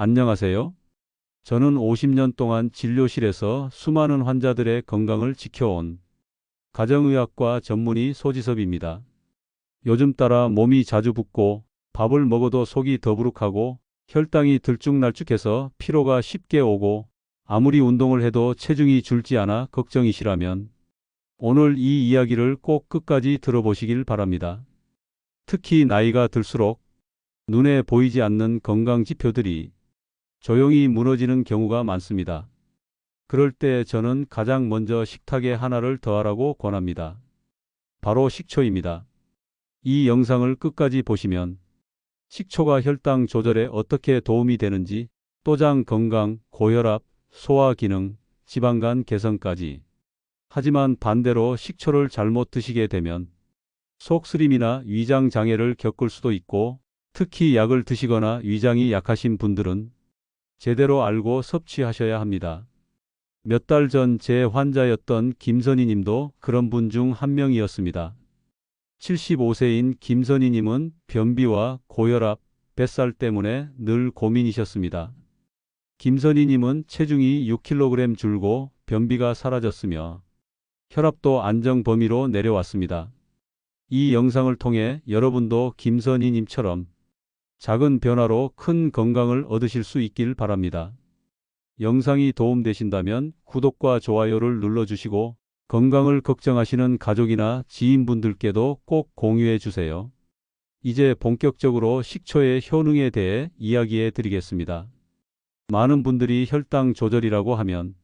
안녕하세요. 저는 50년 동안 진료실에서 수많은 환자들의 건강을 지켜온 가정의학과 전문의 소지섭입니다. 요즘 따라 몸이 자주 붓고 밥을 먹어도 속이 더부룩하고 혈당이 들쭉날쭉해서 피로가 쉽게 오고 아무리 운동을 해도 체중이 줄지 않아 걱정이시라면 오늘 이 이야기를 꼭 끝까지 들어보시길 바랍니다. 특히 나이가 들수록 눈에 보이지 않는 건강 지표들이 조용히 무너지는 경우가 많습니다. 그럴 때 저는 가장 먼저 식탁에 하나를 더하라고 권합니다. 바로 식초입니다. 이 영상을 끝까지 보시면 식초가 혈당 조절에 어떻게 도움이 되는지 또장 건강, 고혈압, 소화 기능, 지방간 개선까지. 하지만 반대로 식초를 잘못 드시게 되면 속쓰림이나 위장 장애를 겪을 수도 있고 특히 약을 드시거나 위장이 약하신 분들은 제대로 알고 섭취하셔야 합니다. 몇 달 전 제 환자였던 김선희 님도 그런 분 중 한 명이었습니다. 75세인 김선희 님은 변비와 고혈압, 뱃살 때문에 늘 고민이셨습니다. 김선희 님은 체중이 6kg 줄고 변비가 사라졌으며 혈압도 안정 범위로 내려왔습니다. 이 영상을 통해 여러분도 김선희 님처럼 작은 변화로 큰 건강을 얻으실 수 있길 바랍니다. 영상이 도움되신다면 구독과 좋아요를 눌러주시고 건강을 걱정하시는 가족이나 지인분들께도 꼭 공유해 주세요. 이제 본격적으로 식초의 효능에 대해 이야기해 드리겠습니다. 많은 분들이 혈당 조절이라고 하면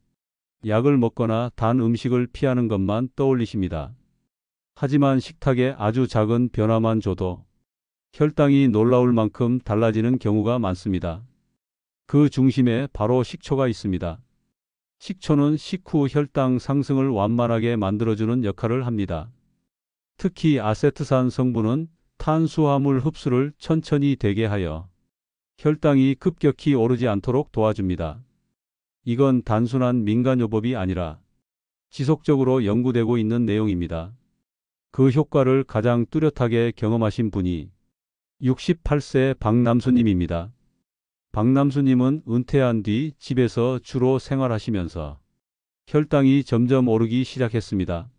약을 먹거나 단 음식을 피하는 것만 떠올리십니다. 하지만 식탁에 아주 작은 변화만 줘도 혈당이 놀라울 만큼 달라지는 경우가 많습니다. 그 중심에 바로 식초가 있습니다. 식초는 식후 혈당 상승을 완만하게 만들어주는 역할을 합니다. 특히 아세트산 성분은 탄수화물 흡수를 천천히 되게 하여 혈당이 급격히 오르지 않도록 도와줍니다. 이건 단순한 민간요법이 아니라 지속적으로 연구되고 있는 내용입니다. 그 효과를 가장 뚜렷하게 경험하신 분이 68세 박남수님입니다. 박남수님은 은퇴한 뒤 집에서 주로 생활하시면서 혈당이 점점 오르기 시작했습니다.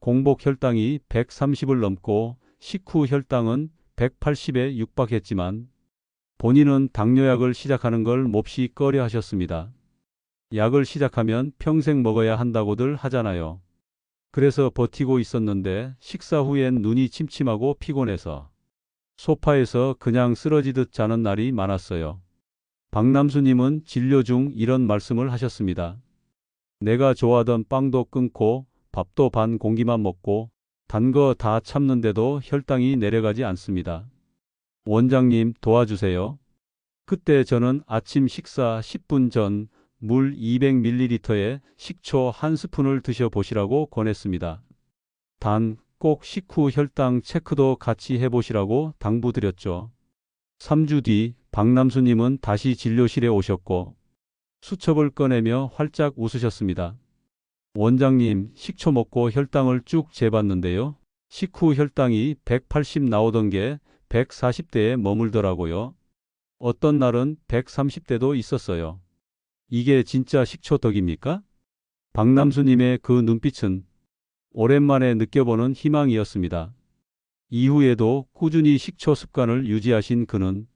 공복 혈당이 130을 넘고 식후 혈당은 180에 육박했지만 본인은 당뇨약을 시작하는 걸 몹시 꺼려 하셨습니다. 약을 시작하면 평생 먹어야 한다고들 하잖아요. 그래서 버티고 있었는데 식사 후엔 눈이 침침하고 피곤해서 소파에서 그냥 쓰러지듯 자는 날이 많았어요. 박남수님은 진료 중 이런 말씀을 하셨습니다. 내가 좋아하던 빵도 끊고 밥도 반 공기만 먹고 단 거 다 참는데도 혈당이 내려가지 않습니다. 원장님 도와주세요. 그때 저는 아침 식사 10분 전 물 200ml에 식초 한 스푼을 드셔보시라고 권했습니다. 단 꼭 식후 혈당 체크도 같이 해보시라고 당부드렸죠. 3주 뒤 박남수님은 다시 진료실에 오셨고 수첩을 꺼내며 활짝 웃으셨습니다. 원장님, 식초 먹고 혈당을 쭉 재봤는데요. 식후 혈당이 180 나오던 게 140대에 머물더라고요. 어떤 날은 130대도 있었어요. 이게 진짜 식초 덕입니까? 박남수님의 그 눈빛은 오랜만에 느껴보는 희망이었습니다. 이후에도 꾸준히 식초 습관을 유지하신 그는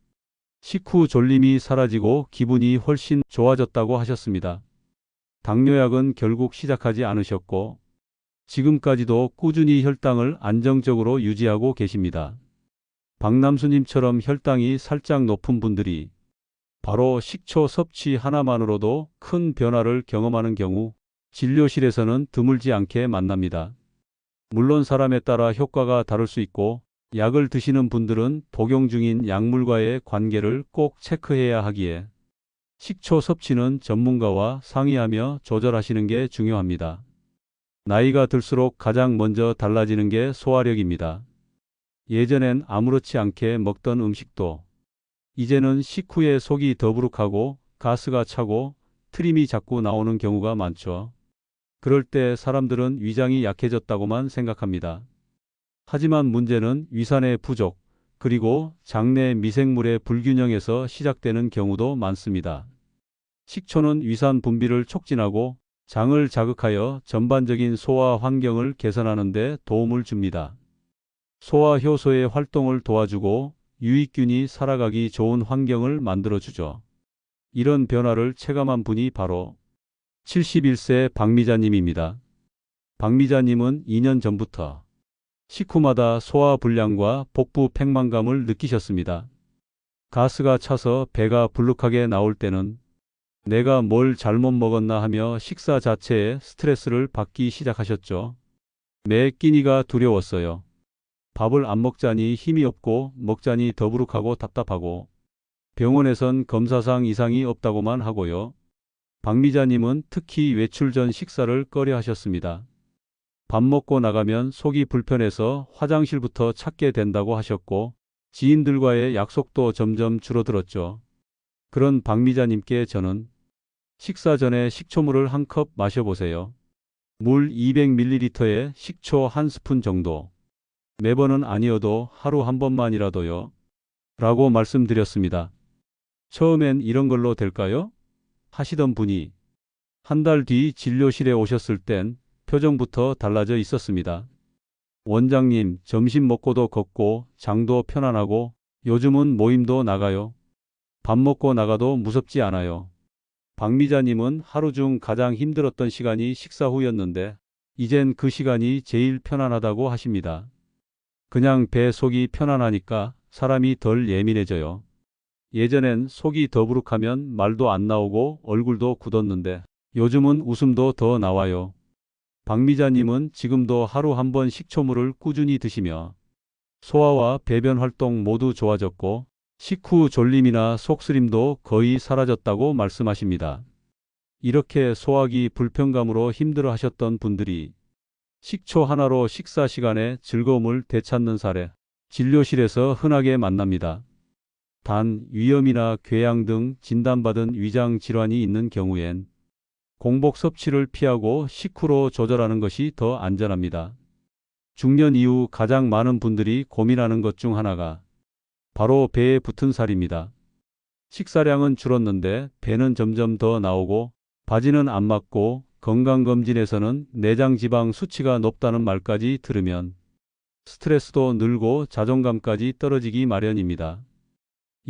식후 졸림이 사라지고 기분이 훨씬 좋아졌다고 하셨습니다. 당뇨약은 결국 시작하지 않으셨고 지금까지도 꾸준히 혈당을 안정적으로 유지하고 계십니다. 박남수님처럼 혈당이 살짝 높은 분들이 바로 식초 섭취 하나만으로도 큰 변화를 경험하는 경우 진료실에서는 드물지 않게 만납니다. 물론 사람에 따라 효과가 다를 수 있고 약을 드시는 분들은 복용 중인 약물과의 관계를 꼭 체크해야 하기에 식초 섭취는 전문가와 상의하며 조절하시는 게 중요합니다. 나이가 들수록 가장 먼저 달라지는 게 소화력입니다. 예전엔 아무렇지 않게 먹던 음식도 이제는 식후에 속이 더부룩하고 가스가 차고 트림이 자꾸 나오는 경우가 많죠. 그럴 때 사람들은 위장이 약해졌다고만 생각합니다. 하지만 문제는 위산의 부족, 그리고 장내 미생물의 불균형에서 시작되는 경우도 많습니다. 식초는 위산 분비를 촉진하고 장을 자극하여 전반적인 소화 환경을 개선하는 데 도움을 줍니다. 소화 효소의 활동을 도와주고 유익균이 살아가기 좋은 환경을 만들어주죠. 이런 변화를 체감한 분이 바로 71세 박미자님입니다. 박미자님은 2년 전부터 식후마다 소화 불량과 복부 팽만감을 느끼셨습니다. 가스가 차서 배가 불룩하게 나올 때는 내가 뭘 잘못 먹었나 하며 식사 자체에 스트레스를 받기 시작하셨죠. 매 끼니가 두려웠어요. 밥을 안 먹자니 힘이 없고 먹자니 더부룩하고 답답하고 병원에선 검사상 이상이 없다고만 하고요. 박미자님은 특히 외출 전 식사를 꺼려 하셨습니다. 밥 먹고 나가면 속이 불편해서 화장실부터 찾게 된다고 하셨고 지인들과의 약속도 점점 줄어들었죠. 그런 박미자님께 저는 식사 전에 식초물을 한 컵 마셔보세요. 물 200ml에 식초 한 스푼 정도. 매번은 아니어도 하루 한 번만이라도요. 라고 말씀드렸습니다. 처음엔 이런 걸로 될까요? 하시던 분이 한 달 뒤 진료실에 오셨을 땐 표정부터 달라져 있었습니다. 원장님, 점심 먹고도 걷고 장도 편안하고 요즘은 모임도 나가요. 밥 먹고 나가도 무섭지 않아요. 박미자님은 하루 중 가장 힘들었던 시간이 식사 후였는데 이젠 그 시간이 제일 편안하다고 하십니다. 그냥 배 속이 편안하니까 사람이 덜 예민해져요. 예전엔 속이 더부룩하면 말도 안 나오고 얼굴도 굳었는데 요즘은 웃음도 더 나와요. 박미자님은 지금도 하루 한 번 식초물을 꾸준히 드시며 소화와 배변 활동 모두 좋아졌고 식후 졸림이나 속쓰림도 거의 사라졌다고 말씀하십니다. 이렇게 소화기 불편감으로 힘들어 하셨던 분들이 식초 하나로 식사 시간에 즐거움을 되찾는 사례 진료실에서 흔하게 만납니다. 단 위염이나 궤양 등 진단받은 위장 질환이 있는 경우엔 공복 섭취를 피하고 식후로 조절하는 것이 더 안전합니다. 중년 이후 가장 많은 분들이 고민하는 것 중 하나가 바로 배에 붙은 살입니다. 식사량은 줄었는데 배는 점점 더 나오고 바지는 안 맞고 건강검진에서는 내장 지방 수치가 높다는 말까지 들으면 스트레스도 늘고 자존감까지 떨어지기 마련입니다.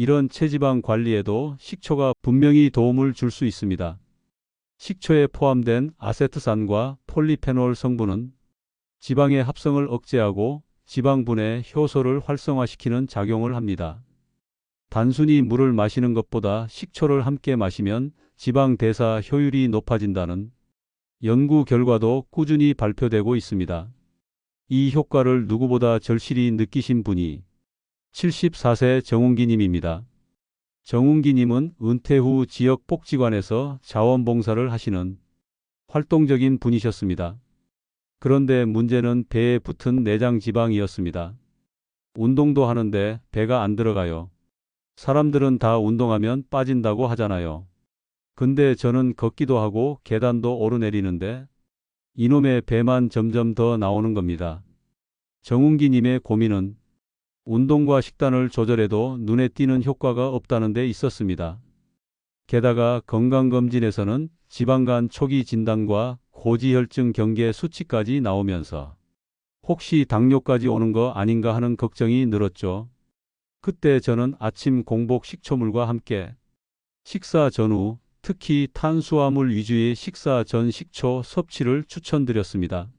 이런 체지방 관리에도 식초가 분명히 도움을 줄 수 있습니다. 식초에 포함된 아세트산과 폴리페놀 성분은 지방의 합성을 억제하고 지방분해 효소를 활성화시키는 작용을 합니다. 단순히 물을 마시는 것보다 식초를 함께 마시면 지방 대사 효율이 높아진다는 연구 결과도 꾸준히 발표되고 있습니다. 이 효과를 누구보다 절실히 느끼신 분이 74세 정웅기님입니다. 정웅기님은 은퇴 후 지역 복지관에서 자원봉사를 하시는 활동적인 분이셨습니다. 그런데 문제는 배에 붙은 내장 지방이었습니다. 운동도 하는데 배가 안 들어가요. 사람들은 다 운동하면 빠진다고 하잖아요. 근데 저는 걷기도 하고 계단도 오르내리는데 이놈의 배만 점점 더 나오는 겁니다. 정웅기님의 고민은 운동과 식단을 조절해도 눈에 띄는 효과가 없다는 데 있었습니다. 게다가 건강검진에서는 지방간 초기 진단과 고지혈증 경계 수치까지 나오면서 혹시 당뇨까지 오는 거 아닌가 하는 걱정이 늘었죠. 그때 저는 아침 공복 식초물과 함께 식사 전후 특히 탄수화물 위주의 식사 전 식초 섭취를 추천드렸습니다.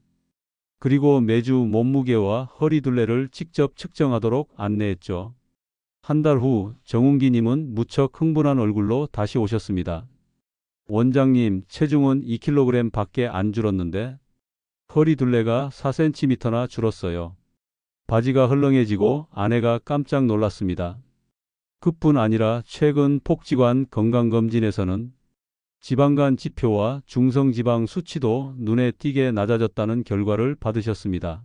그리고 매주 몸무게와 허리둘레를 직접 측정하도록 안내했죠. 한 달 후 정웅기님은 무척 흥분한 얼굴로 다시 오셨습니다. 원장님, 체중은 2kg 밖에 안 줄었는데 허리둘레가 4cm나 줄었어요. 바지가 헐렁해지고 아내가 깜짝 놀랐습니다. 그뿐 아니라 최근 복지관 건강검진에서는 지방간 지표와 중성지방 수치도 눈에 띄게 낮아졌다는 결과를 받으셨습니다.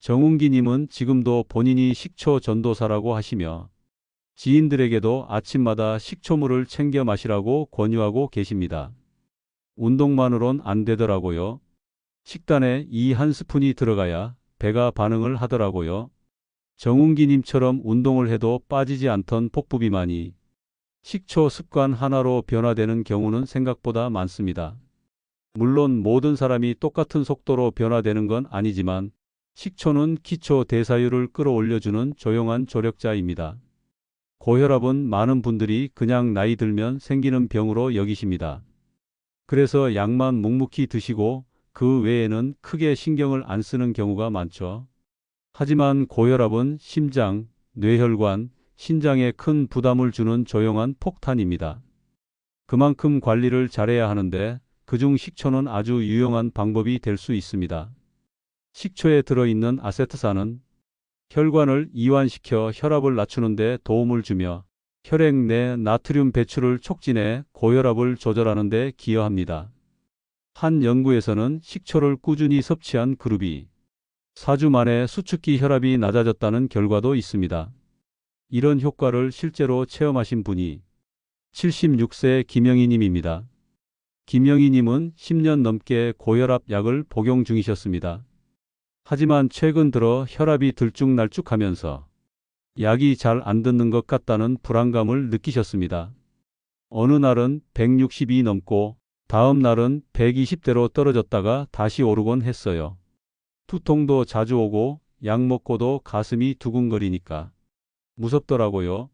정웅기님은 지금도 본인이 식초 전도사라고 하시며 지인들에게도 아침마다 식초물을 챙겨 마시라고 권유하고 계십니다. 운동만으론 안 되더라고요. 식단에 이 한 스푼이 들어가야 배가 반응을 하더라고요. 정웅기님처럼 운동을 해도 빠지지 않던 복부비만이 식초 습관 하나로 변화되는 경우는 생각보다 많습니다. 물론 모든 사람이 똑같은 속도로 변화되는 건 아니지만 식초는 기초 대사율을 끌어올려주는 조용한 조력자입니다. 고혈압은 많은 분들이 그냥 나이 들면 생기는 병으로 여기십니다. 그래서 약만 묵묵히 드시고 그 외에는 크게 신경을 안 쓰는 경우가 많죠. 하지만 고혈압은 심장, 뇌혈관, 신장에 큰 부담을 주는 조용한 폭탄입니다. 그만큼 관리를 잘해야 하는데 그중 식초는 아주 유용한 방법이 될 수 있습니다. 식초에 들어있는 아세트산은 혈관을 이완시켜 혈압을 낮추는 데 도움을 주며 혈액 내 나트륨 배출을 촉진해 고혈압을 조절하는 데 기여합니다. 한 연구에서는 식초를 꾸준히 섭취한 그룹이 4주 만에 수축기 혈압이 낮아졌다는 결과도 있습니다. 이런 효과를 실제로 체험하신 분이 76세 김영희 님입니다. 김영희 님은 10년 넘게 고혈압 약을 복용 중이셨습니다. 하지만 최근 들어 혈압이 들쭉날쭉하면서 약이 잘 안 듣는 것 같다는 불안감을 느끼셨습니다. 어느 날은 160이 넘고 다음 날은 120대로 떨어졌다가 다시 오르곤 했어요. 두통도 자주 오고 약 먹고도 가슴이 두근거리니까 무섭더라고요.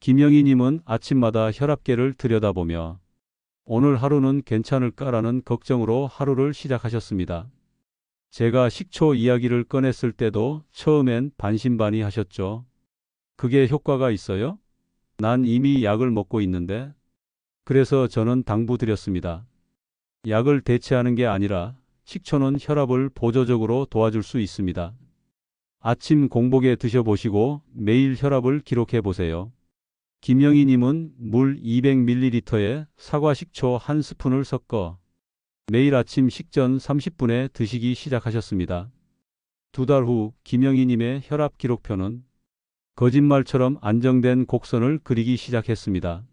김영희 님은 아침마다 혈압계를 들여다보며 오늘 하루는 괜찮을까라는 걱정으로 하루를 시작하셨습니다. 제가 식초 이야기를 꺼냈을 때도 처음엔 반신반의 하셨죠. 그게 효과가 있어요? 난 이미 약을 먹고 있는데. 그래서 저는 당부드렸습니다. 약을 대체하는 게 아니라 식초는 혈압을 보조적으로 도와줄 수 있습니다. 아침 공복에 드셔보시고 매일 혈압을 기록해 보세요. 김영희 님은 물 200ml에 사과 식초 한 스푼을 섞어 매일 아침 식전 30분에 드시기 시작하셨습니다. 두 달 후 김영희 님의 혈압 기록표는 거짓말처럼 안정된 곡선을 그리기 시작했습니다.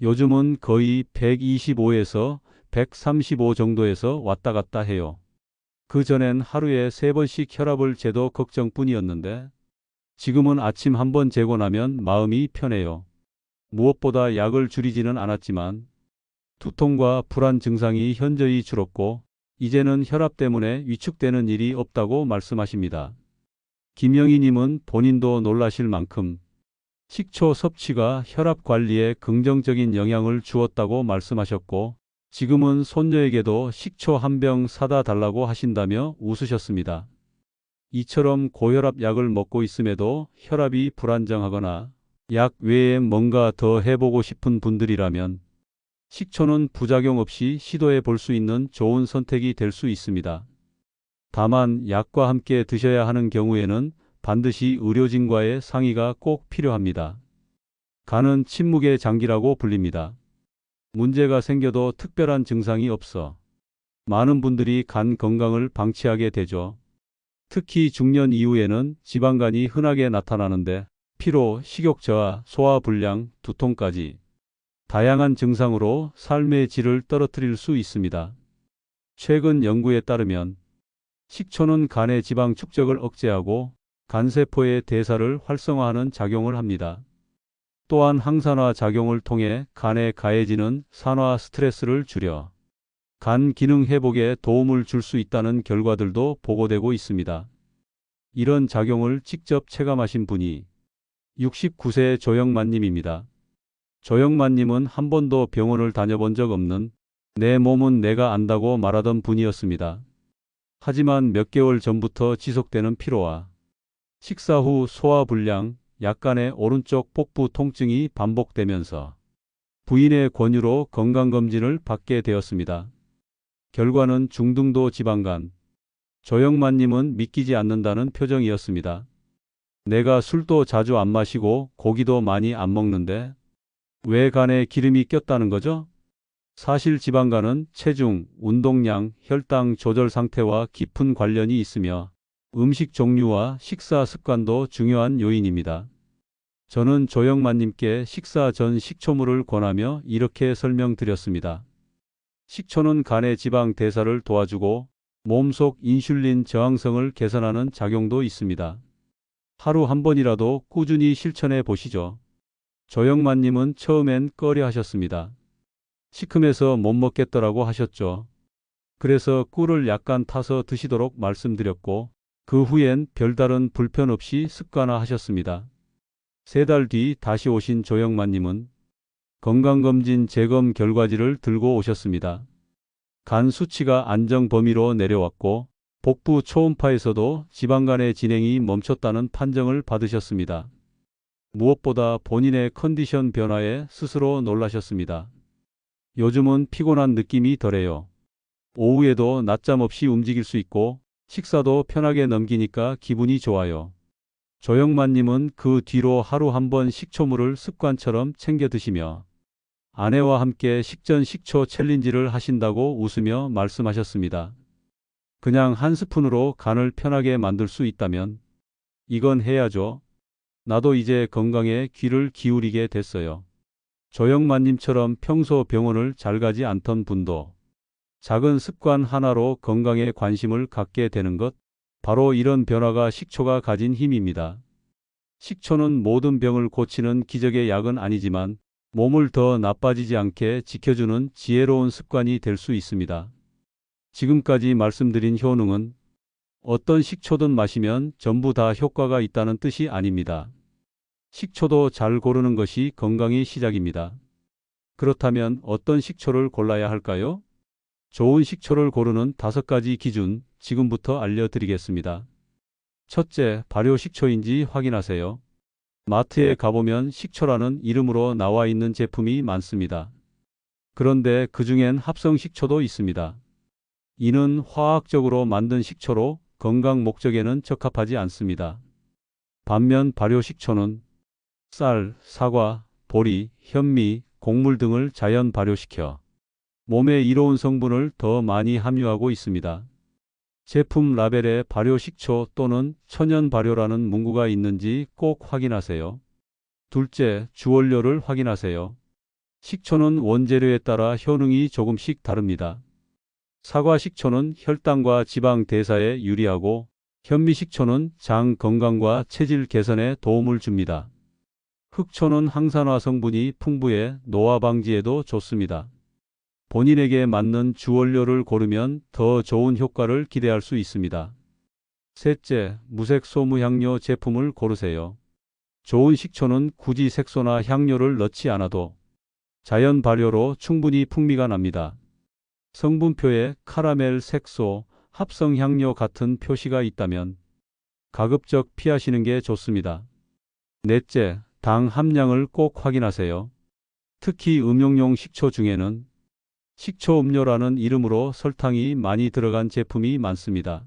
요즘은 거의 125에서 135 정도에서 왔다 갔다 해요. 그 전엔 하루에 세 번씩 혈압을 재도 걱정뿐이었는데 지금은 아침 한 번 재고 나면 마음이 편해요. 무엇보다 약을 줄이지는 않았지만 두통과 불안 증상이 현저히 줄었고 이제는 혈압 때문에 위축되는 일이 없다고 말씀하십니다. 김영희 님은 본인도 놀라실 만큼 식초 섭취가 혈압 관리에 긍정적인 영향을 주었다고 말씀하셨고 지금은 손녀에게도 식초 한 병 사다 달라고 하신다며 웃으셨습니다. 이처럼 고혈압 약을 먹고 있음에도 혈압이 불안정하거나 약 외에 뭔가 더 해보고 싶은 분들이라면 식초는 부작용 없이 시도해 볼 수 있는 좋은 선택이 될 수 있습니다. 다만 약과 함께 드셔야 하는 경우에는 반드시 의료진과의 상의가 꼭 필요합니다. 간은 침묵의 장기라고 불립니다. 문제가 생겨도 특별한 증상이 없어 많은 분들이 간 건강을 방치하게 되죠. 특히 중년 이후에는 지방간이 흔하게 나타나는데 피로, 식욕 저하, 소화 불량, 두통까지 다양한 증상으로 삶의 질을 떨어뜨릴 수 있습니다. 최근 연구에 따르면 식초는 간의 지방 축적을 억제하고 간세포의 대사를 활성화하는 작용을 합니다. 또한 항산화 작용을 통해 간에 가해지는 산화 스트레스를 줄여 간 기능 회복에 도움을 줄 수 있다는 결과들도 보고되고 있습니다. 이런 작용을 직접 체감하신 분이 69세 조영만님입니다. 조영만님은 한 번도 병원을 다녀본 적 없는 내 몸은 내가 안다고 말하던 분이었습니다. 하지만 몇 개월 전부터 지속되는 피로와 식사 후 소화불량, 약간의 오른쪽 복부 통증이 반복되면서 부인의 권유로 건강검진을 받게 되었습니다. 결과는 중등도 지방간. 조영만님은 믿기지 않는다는 표정이었습니다. 내가 술도 자주 안 마시고 고기도 많이 안 먹는데 왜 간에 기름이 꼈다는 거죠? 사실 지방간은 체중, 운동량, 혈당 조절 상태와 깊은 관련이 있으며 음식 종류와 식사 습관도 중요한 요인입니다. 저는 조영만님께 식사 전 식초물을 권하며 이렇게 설명드렸습니다. 식초는 간의 지방 대사를 도와주고 몸속 인슐린 저항성을 개선하는 작용도 있습니다. 하루 한 번이라도 꾸준히 실천해 보시죠. 조영만님은 처음엔 꺼려 하셨습니다. 시큼해서 못 먹겠더라고 하셨죠. 그래서 꿀을 약간 타서 드시도록 말씀드렸고, 그 후엔 별다른 불편 없이 습관화 하셨습니다. 세 달 뒤 다시 오신 조영만님은 건강검진 재검 결과지를 들고 오셨습니다. 간 수치가 안정 범위로 내려왔고, 복부 초음파에서도 지방간의 진행이 멈췄다는 판정을 받으셨습니다. 무엇보다 본인의 컨디션 변화에 스스로 놀라셨습니다. 요즘은 피곤한 느낌이 덜해요. 오후에도 낮잠 없이 움직일 수 있고 식사도 편하게 넘기니까 기분이 좋아요. 조영만님은 그 뒤로 하루 한 번 식초물을 습관처럼 챙겨 드시며 아내와 함께 식전 식초 챌린지를 하신다고 웃으며 말씀하셨습니다. 그냥 한 스푼으로 간을 편하게 만들 수 있다면 이건 해야죠. 나도 이제 건강에 귀를 기울이게 됐어요. 조영만님처럼 평소 병원을 잘 가지 않던 분도 작은 습관 하나로 건강에 관심을 갖게 되는 것, 바로 이런 변화가 식초가 가진 힘입니다. 식초는 모든 병을 고치는 기적의 약은 아니지만 몸을 더 나빠지지 않게 지켜주는 지혜로운 습관이 될 수 있습니다. 지금까지 말씀드린 효능은 어떤 식초든 마시면 전부 다 효과가 있다는 뜻이 아닙니다. 식초도 잘 고르는 것이 건강의 시작입니다. 그렇다면 어떤 식초를 골라야 할까요? 좋은 식초를 고르는 다섯 가지 기준 지금부터 알려드리겠습니다. 첫째, 발효 식초인지 확인하세요. 마트에 가보면 식초라는 이름으로 나와 있는 제품이 많습니다. 그런데 그 중엔 합성 식초도 있습니다. 이는 화학적으로 만든 식초로 건강 목적에는 적합하지 않습니다. 반면 발효 식초는 쌀, 사과, 보리, 현미, 곡물 등을 자연 발효시켜 몸에 이로운 성분을 더 많이 함유하고 있습니다. 제품 라벨에 발효 식초 또는 천연 발효라는 문구가 있는지 꼭 확인하세요. 둘째, 주원료를 확인하세요. 식초는 원재료에 따라 효능이 조금씩 다릅니다. 사과 식초는 혈당과 지방 대사에 유리하고 현미 식초는 장 건강과 체질 개선에 도움을 줍니다. 흑초는 항산화 성분이 풍부해 노화 방지에도 좋습니다. 본인에게 맞는 주원료를 고르면 더 좋은 효과를 기대할 수 있습니다. 셋째, 무색 소무 향료 제품을 고르세요. 좋은 식초는 굳이 색소나 향료를 넣지 않아도 자연 발효로 충분히 풍미가 납니다. 성분표에 카라멜, 색소, 합성 향료 같은 표시가 있다면 가급적 피하시는 게 좋습니다. 넷째, 당 함량을 꼭 확인하세요. 특히 음용용 식초 중에는 식초 음료라는 이름으로 설탕이 많이 들어간 제품이 많습니다.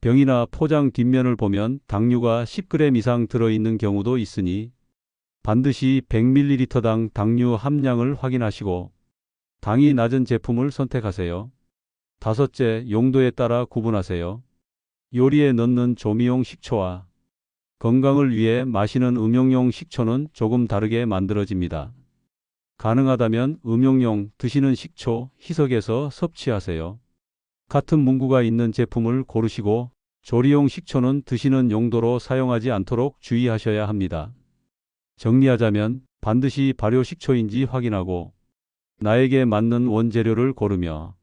병이나 포장 뒷면을 보면 당류가 10g 이상 들어있는 경우도 있으니 반드시 100ml당 당류 함량을 확인하시고 당이 낮은 제품을 선택하세요. 다섯째, 용도에 따라 구분하세요. 요리에 넣는 조미용 식초와 건강을 위해 마시는 음용용 식초는 조금 다르게 만들어집니다. 가능하다면 음용용 드시는 식초 희석해서 섭취하세요. 같은 문구가 있는 제품을 고르시고 조리용 식초는 드시는 용도로 사용하지 않도록 주의하셔야 합니다. 정리하자면 반드시 발효 식초인지 확인하고 나에게 맞는 원재료를 고르며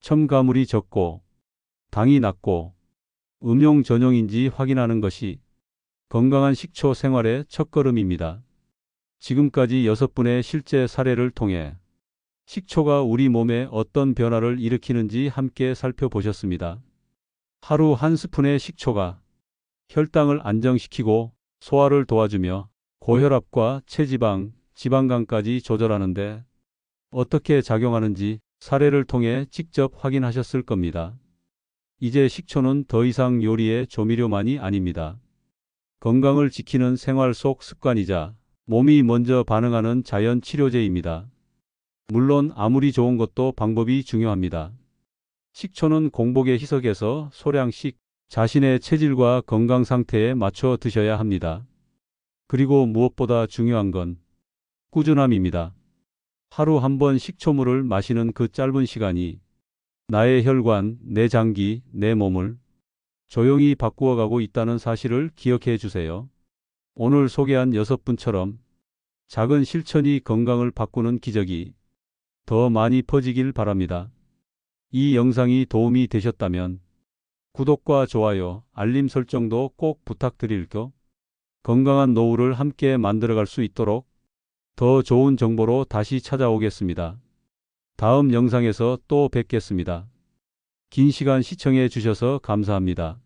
첨가물이 적고 당이 낮고 음용 전용인지 확인하는 것이 건강한 식초 생활의 첫걸음입니다. 지금까지 여섯 분의 실제 사례를 통해 식초가 우리 몸에 어떤 변화를 일으키는지 함께 살펴보셨습니다. 하루 한 스푼의 식초가 혈당을 안정시키고 소화를 도와주며 고혈압과 체지방, 지방간까지 조절하는데 어떻게 작용하는지 사례를 통해 직접 확인하셨을 겁니다. 이제 식초는 더 이상 요리의 조미료만이 아닙니다. 건강을 지키는 생활 속 습관이자 몸이 먼저 반응하는 자연 치료제입니다. 물론 아무리 좋은 것도 방법이 중요합니다. 식초는 공복에 희석해서 소량씩 자신의 체질과 건강 상태에 맞춰 드셔야 합니다. 그리고 무엇보다 중요한 건 꾸준함입니다. 하루 한 번 식초물을 마시는 그 짧은 시간이 나의 혈관, 내 장기, 내 몸을 조용히 바꾸어 가고 있다는 사실을 기억해 주세요. 오늘 소개한 여섯 분처럼 작은 실천이 건강을 바꾸는 기적이 더 많이 퍼지길 바랍니다. 이 영상이 도움이 되셨다면 구독과 좋아요, 알림 설정도 꼭 부탁드릴게요. 건강한 노후를 함께 만들어갈 수 있도록 더 좋은 정보로 다시 찾아오겠습니다. 다음 영상에서 또 뵙겠습니다. 긴 시간 시청해 주셔서 감사합니다.